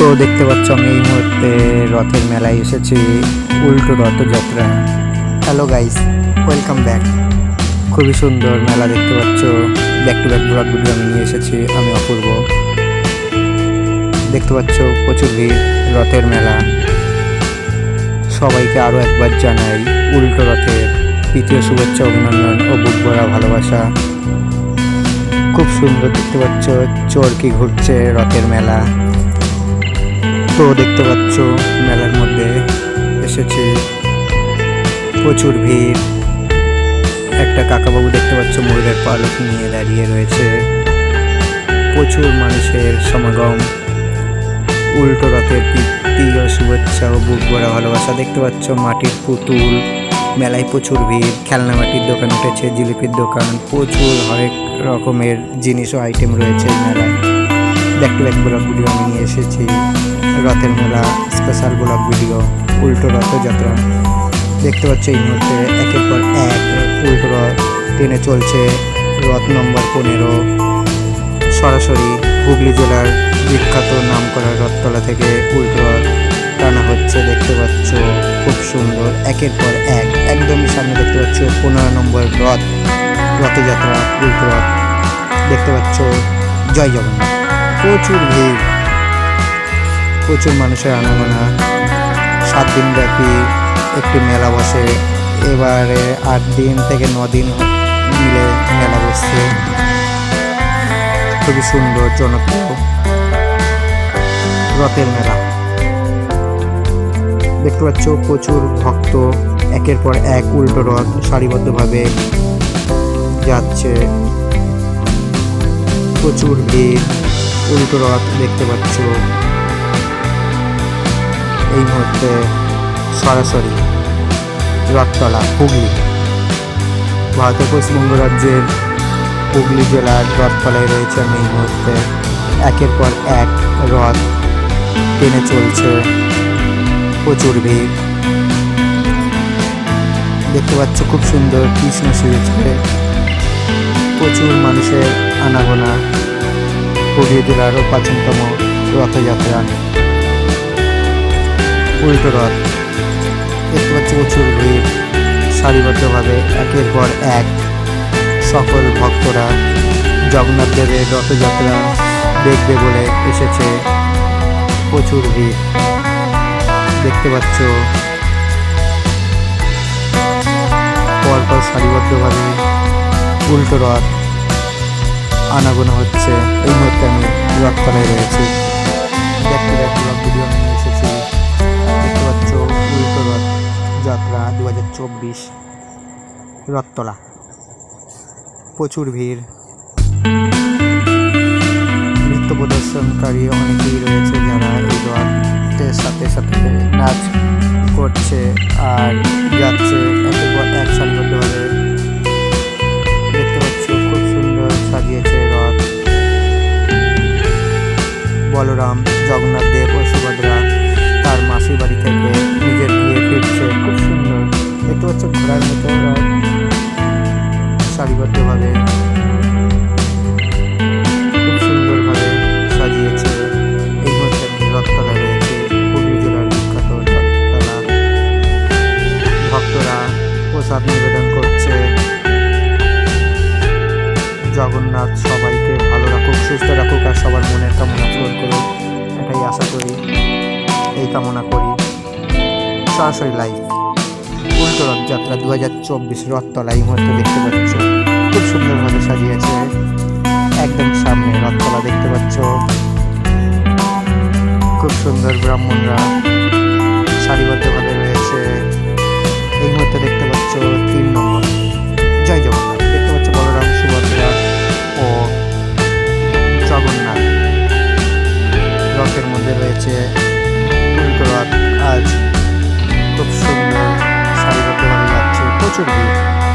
তো দেখতে পাচ্ছ আমি এই মুহূর্তে রথের মেলায় এসেছি, উল্টো Rathyatra hello guys welcome back খুবই সুন্দর মেলা দেখতে পাচ্ছ। Back to back vlog video আমি নিয়ে এসেছি, আমি অপূর্ব। দেখতে পাচ্ছ প্রচুর ভিড়, রথের মেলা। সবাইকে আরও একবার জানাই উল্টো রথের তৃতীয় শুভেচ্ছা, অভিনন্দন ও বুক ভরা ভালোবাসা। খুব সুন্দর দেখতে পাচ্ছ, চরকি ঘুরছে রথের মেলা। তো দেখতে পাচ্ছ, মেলার মধ্যে এসেছে প্রচুর ভিড়। একটা কাকাবাবু দেখতে পাচ্ছ ময়ূরের পালক নিয়ে দাঁড়িয়ে রয়েছে। প্রচুর মানুষের সমাগম। উল্টো রথের তৃতীয় শুভেচ্ছা ও বুক ভরা ভালোবাসা দেখতে পাচ্ছ, মাটির পুতুল, মেলায় প্রচুর ভিড়, খেলনা মাটির দোকান উঠেছে, জিলিপির দোকান, প্রচুর হরেক রকমের জিনিস ও আইটেম রয়েছে মেলায়। ব্যাক টু আমি নিয়ে এসেছি। রথের মেলা স্পেশাল ব্লগ ভিডিও, উল্টো রথযাত্রা দেখতে পাচ্ছ এই মুহূর্তে একের পর এক উল্টো রথ ট্রেনে চলছে রথ নম্বর পনেরো। সরাসরি হুগলি জেলার বিখ্যাত নাম করা রথতলা থেকে উল্টো রথ টানা হচ্ছে, দেখতে পাচ্ছ খুব সুন্দর একের পর এক। একদমই সামনে দেখতে পাচ্ছ পনেরো নম্বর রথ, রথযাত্রা, উল্টো রথ। দেখতে পাচ্ছ জয় জগন্নাথ। প্রচুর ভিড়। প্রচুর মানুষের আনাগোনা সাত দিন ব্যাপী একটি মেলা বসে। এবারে আট দিন থেকে ন দিন মিলে মেলা বসছে। খুবই সুন্দর, জনপ্রিয় রথের মেলা। দেখতে পাচ্ছ, প্রচুর ভক্ত, একের পর এক উল্টো রথ সারিবদ্ধভাবে যাচ্ছে। প্রচুর ভিড়, উল্টো রথ দেখতে পাচ্ছ। এই মুহূর্তে সরাসরি রথতলা, হুগলি। ভারতের পশ্চিমবঙ্গ রাজ্যের হুগলি জেলার রথতলায় রয়েছে আমি এই মুহূর্তে। একের পর এক রথ টেনে চলছে। প্রচুর ভিড়। দেখতে পাচ্ছ খুব সুন্দর কৃষ্ণ সেজেছে প্রচুর মানুষের আনাগোনা। হুগলি জেলার প্রাচীনতম রথযাত্রা। উল্টো রথ দেখতে পাচ্ছি প্রচুর ভিড় সারিবদ্ধভাবে একের পর এক সকল ভক্তরা জগন্নাথ দেবের রথযাত্রা দেখবে বলে এসেছে প্রচুর ভিড়। দেখতে পাচ্ছ? পরপর সারিবদ্ধভাবে উল্টো রথ আনাগোনা হচ্ছে। এই মুহূর্তে আমি রথতলায় রয়েছি। দেখতে দেখতে ভিডিও হাজার চব্বিশ রথতলা প্রচুর ভিড়। নৃত্য প্রদর্শনকারী অনেকেই রয়েছে যারা এই রথের সাথে সাথে নাচ করছে আর যাচ্ছে একের পর এক সারিবদ্ধভাবে দেখতে পাচ্ছ খুব সুন্দর সাজিয়েছে রথ। বলরাম, জগন্নাথ দেব ও সুভদ্রা তার মাসির বাড়ি থেকে পাচ্ছ ঘোড়ার মতো সারিবদ্ধভাবে সুন্দরভাবে সাজিয়েছে। এই ভক্তরা প্রসাদ নিবেদন করছে। জগন্নাথ সবাইকে ভালো রাখুক, সুস্থ রাখুক আর সবার মনের কামনা পূরণ করুক। এটাই আশা করি, এই কামনা করি। সরাসরি লাইভ উল্টো রথযাত্রা দু হাজার চব্বিশ রথতলা, এই মুহূর্তে দেখতে পাচ্ছ, খুব সুন্দরভাবে সাজিয়েছে। একদম সামনে রথতলা দেখতে পাচ্ছ। খুব সুন্দর ব্রাহ্মণরা সারিবদ্ধভাবে রয়েছে। এই মুহূর্তে দেখতে পাচ্ছ তিন নম্বর। জয় জগন্নাথ। দেখতে পাচ্ছ বলরাম, সুভদ্রা ও জগন্নাথ। রথের মধ্যে রয়েছে রথ। আজ খুব সুন্দর যাচ্ছে প্রচুর